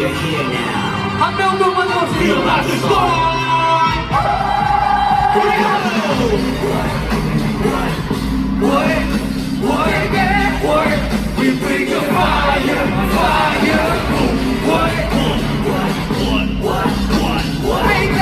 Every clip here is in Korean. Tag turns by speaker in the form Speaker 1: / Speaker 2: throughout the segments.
Speaker 1: you're here now.
Speaker 2: I know no one else feel like
Speaker 1: a What? What? What? What? What? We bring the fire, fire. What? What? What? What? What? What?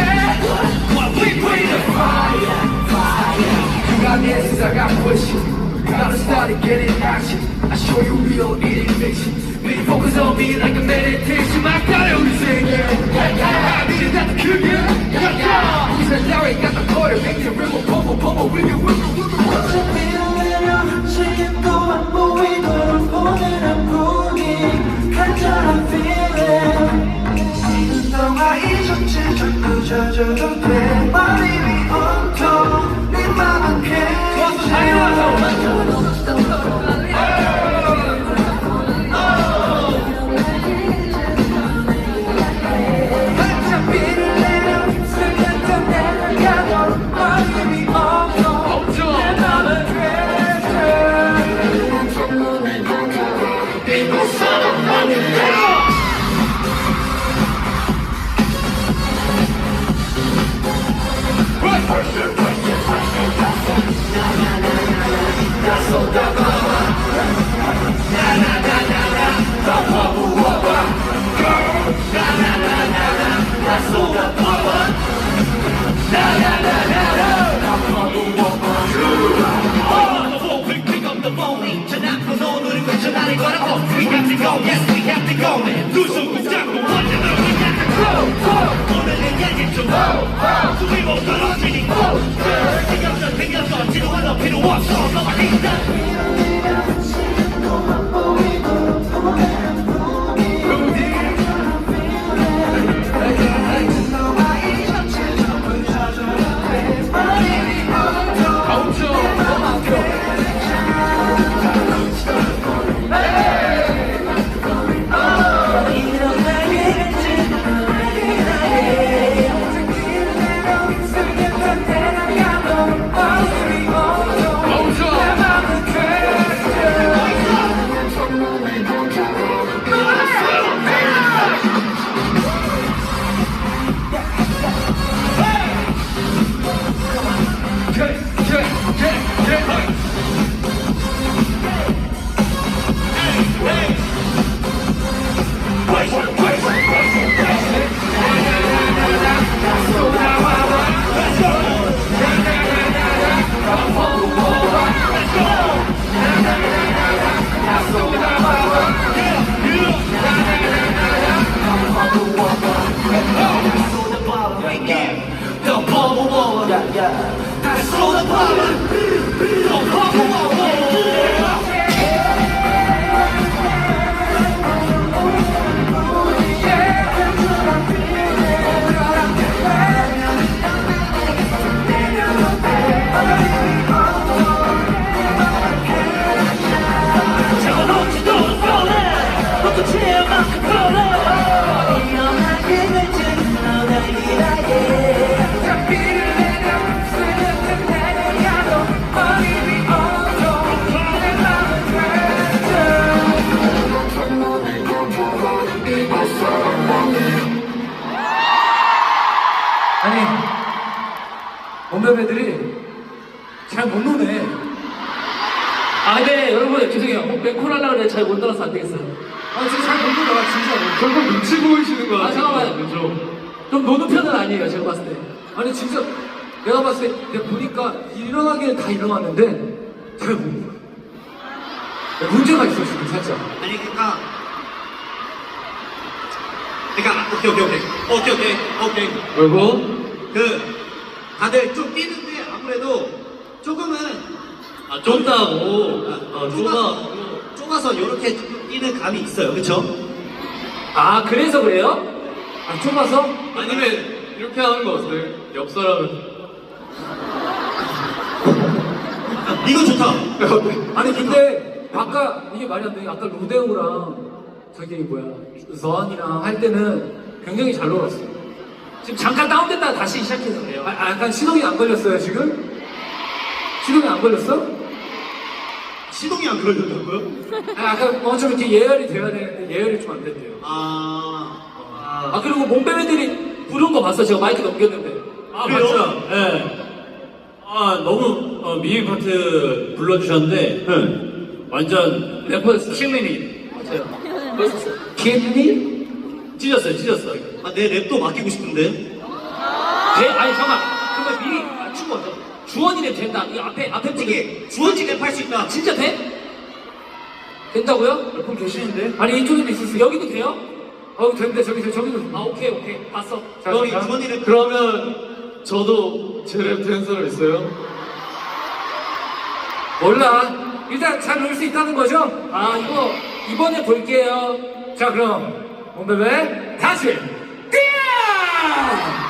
Speaker 1: What? We bring the fire, fire.
Speaker 3: You got answers, I got questions. Gotta start to get in action. I show you real innovation. We focus on me like a meditation. My coyotes in here. I need it, that's the kick, yeah. Yeah, yeah. Who's a Larry, got the quarter, make the ripple, pumble, pumble, wiggle, wiggle.
Speaker 1: 없어. 너 Yeah, yeah. That's all the power. Don't bubble bubble. 잡아
Speaker 2: 잘 못 노네. 아 근데 여러분 죄송해요. 뭐 뱅콜 하려고 그래. 잘못 놀아서 안 되겠어요. 아 진짜 잘 못 놀아 진짜로.
Speaker 4: 결국 눈치 보이시는 거
Speaker 2: 아
Speaker 4: 같아요.
Speaker 2: 잠깐만요.
Speaker 4: 그죠?
Speaker 2: 좀 노는 편은 아니에요 제가 봤을 때. 아니 진짜 내가 봤을 때 내가 보니까 일어나기는 다 일어났는데 잘 못 놀아. 네, 문제가 있어 지금 살짝.
Speaker 5: 아니 그러니까 그러니까 오케이 오케이 오케이. 오케이 오케이 오케이.
Speaker 4: 그리고?
Speaker 5: 그 다들 좀 뛰는데 아무래도 조금은
Speaker 4: 아 좁다고. 어
Speaker 5: 좁아서
Speaker 4: 좁아.
Speaker 5: 좁아서 이렇게 뛰는 감이 있어요 그렇죠?
Speaker 2: 아 그래서 그래요? 아 좁아서?
Speaker 4: 아니면 이렇게 하는 거 어때요? 옆 사람은
Speaker 5: 이거 좋다
Speaker 2: 아니 근데 아까 이게 말이 안 돼. 아까 로데오랑 저기 뭐야 서한이랑 할 때는 굉장히 잘 놀았어. 지금 잠깐 다운됐다가 다시 시작해서 그래요. 아, 아, 약간 시동이 안 걸렸어요 지금? 시동이 안 걸렸어?
Speaker 3: 시동이 안 걸렸다고요?
Speaker 1: 아, 아까 뭐좀 이렇게 예열이 돼야 되는데 예열이 좀안 됐대요.
Speaker 3: 아,
Speaker 1: 아 그리고 몸빼맨들이 부른 거 봤어 제가 마이크 넘겼는데
Speaker 5: 아
Speaker 3: 그래요?
Speaker 5: 맞죠? 예. 아 너무 어, 미니 파트 불러주셨는데 완전
Speaker 1: 래퍼였어 킬미니 맞아요 킬미니?
Speaker 5: 찢었어요, 찢었어요.
Speaker 3: 아, 내 랩도 맡기고 싶은데.
Speaker 1: 돼? 아니 잠깐 그러면 미리 맞춘 거죠 주원이 랩 된다 이 앞에 앞에 분이
Speaker 3: 이게 주원지 랩할 수 있다.
Speaker 1: 진짜 돼? 된다고요? 몇 분 계시는데? 아니 이쪽에도 수 여기도 돼요? 어 된대 저기도 저기도 아 오케이 오케이 봤어 자,
Speaker 3: 너희
Speaker 1: 자.
Speaker 3: 주원지 랩.
Speaker 4: 그러면 저도 제랩 된 사람 있어요?
Speaker 1: 몰라. 일단 잘 놀 수 있다는 거죠? 아, 이거 이번에 볼게요. 자, 그럼 몸베베 다시 뛰어!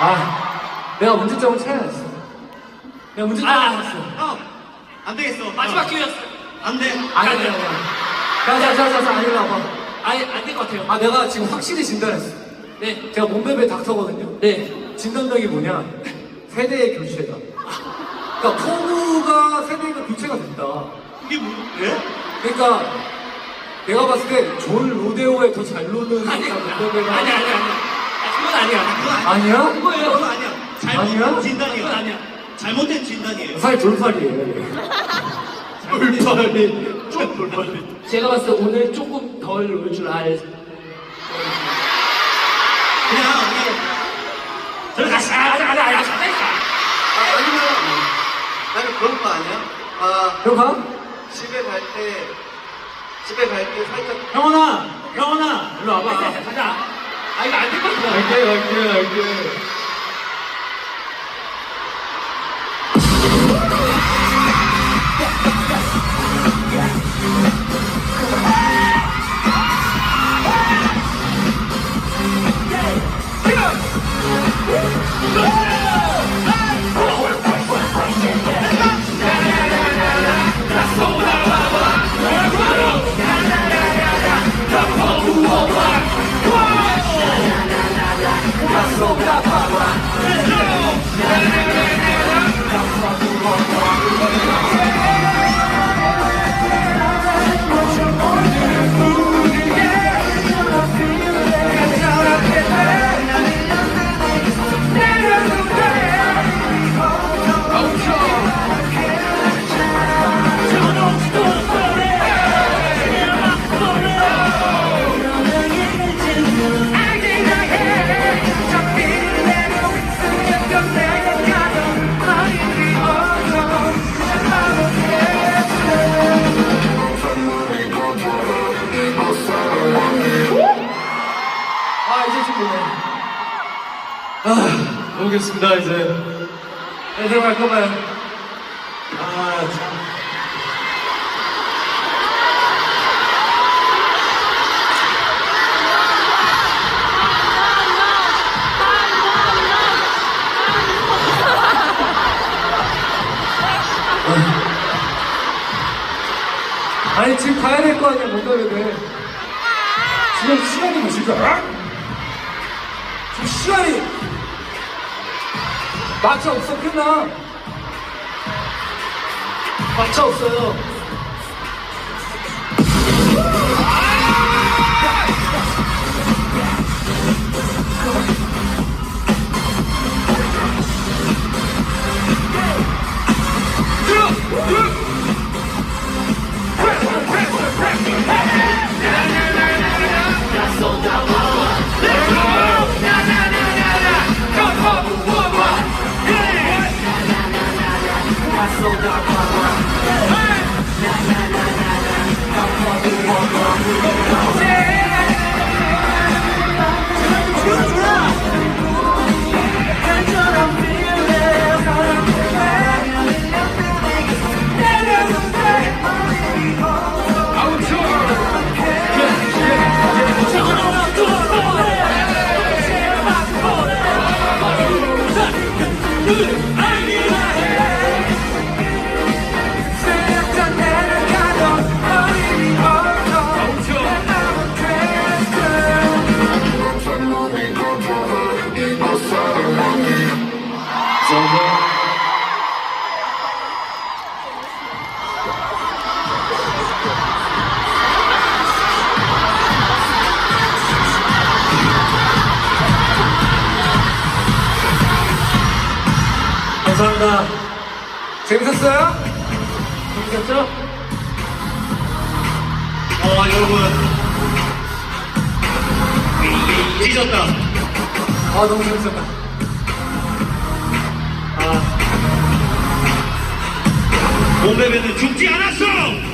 Speaker 1: 아, 내가 문제점을 찾아냈어. 내가 문제점을 찾았어.
Speaker 3: 형, 안 되겠어.
Speaker 1: 마지막
Speaker 3: 어,
Speaker 1: 기회였어.
Speaker 3: 안 돼.
Speaker 1: 아니, 아니, 아니. 자, 자, 자, 자, 자, 아니, 와봐. 아니, 안될 것 같아요. 아, 내가 지금 확실히 진단했어. 네. 제가 몸베베 닥터거든요. 네. 진단력이 뭐냐? 세대의 교체다. 그러니까 포부가 세대가 교체가 됐다.
Speaker 3: 이게 뭐? 왜?
Speaker 1: 그러니까 내가 봤을 때 존 로데오에 더 잘 노는 아니,
Speaker 4: 아니, 아니, 아니. 아, 그건 아니야.
Speaker 3: 그건 아니야.
Speaker 1: 아니야?
Speaker 3: 그거예요. 그건 아니야. 잘못된
Speaker 1: 아니야?
Speaker 3: 진단이에요.
Speaker 4: 그건 아니야.
Speaker 3: 잘못된 진단이에요.
Speaker 1: 살 돌팔이에요.
Speaker 3: 돌팔이. 좀 돌팔이.
Speaker 1: 제가 봤을 때 오늘 조금 덜 놀 줄 알.
Speaker 3: 그냥
Speaker 1: 아, 가자, 가자, 가자, 가자.
Speaker 6: 아니면 나는 그런 거 아니야? 아
Speaker 1: 그럼 가?
Speaker 6: 집에 갈 때 집에 갈 때 살짝
Speaker 5: 형원아, 형원아, 일로 와봐.
Speaker 1: 가자. 아, 이거 안될것 같아.
Speaker 4: 갈게, 갈게, 갈게. 보겠습니다, 이제.
Speaker 1: 네, 들어갈 거 봐요.
Speaker 5: 아, 참.
Speaker 1: 아니, 지금 가야 될 거 아니야, 못 가야 돼. 지금 시간이 몇 시야? 지금 시간이. 마차 없어 끝나 마차 없어요 으악! 으악!
Speaker 5: 감사합니다.
Speaker 1: 재밌었어요?
Speaker 5: 재밌었죠?
Speaker 3: 어 여러분 찢었다
Speaker 1: 아 너무 재밌었다.
Speaker 3: 몸베베는 죽지 않았어